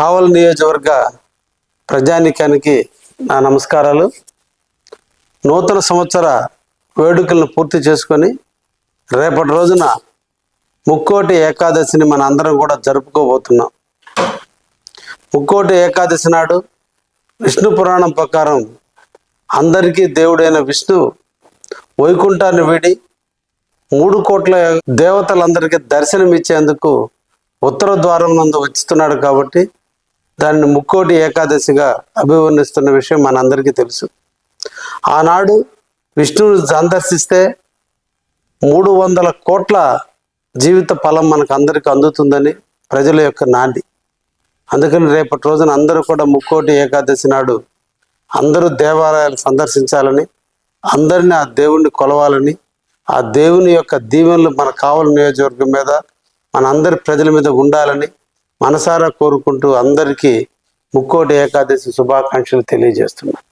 కావల్ నియోజకవర్గ ప్రజానికానికి నా నమస్కారాలు. నూతన సంవత్సర వేడుకలను పూర్తి చేసుకొని రేపటి రోజున ముక్కోటి ఏకాదశిని మన అందరం కూడా జరుపుకోబోతున్నాం. ముక్కోటి ఏకాదశి నాడు విష్ణు పురాణం ప్రకారం అందరికీ దేవుడైన విష్ణు వైకుంఠాన్ని వీడి మూడు కోట్ల దేవతలందరికీ దర్శనమిచ్చేందుకు ఉత్తర ద్వారం నందు వచ్చుతున్నాడు కాబట్టి దాన్ని ముక్కోటి ఏకాదశిగా అభివర్ణిస్తున్న విషయం మనందరికీ తెలుసు. ఆనాడు విష్ణువుని సందర్శిస్తే మూడు వందల కోట్ల జీవిత ఫలం మనకు అందరికీ అందుతుందని ప్రజల యొక్క నాంది. అందుకని రేపటి రోజున అందరూ కూడా ముక్కోటి ఏకాదశి నాడు అందరూ దేవాలయాలు సందర్శించాలని అందరిని ఆ దేవుణ్ణి కొలవాలని ఆ దేవుని యొక్క దీవెనలు మన కావలి నియోజకవర్గం మీద మన అందరి ప్రజల మీద ఉండాలని మనసారా కోరుకుంటూ అందరికీ ముక్కోటి ఏకాదశి శుభాకాంక్షలు తెలియజేస్తున్నాను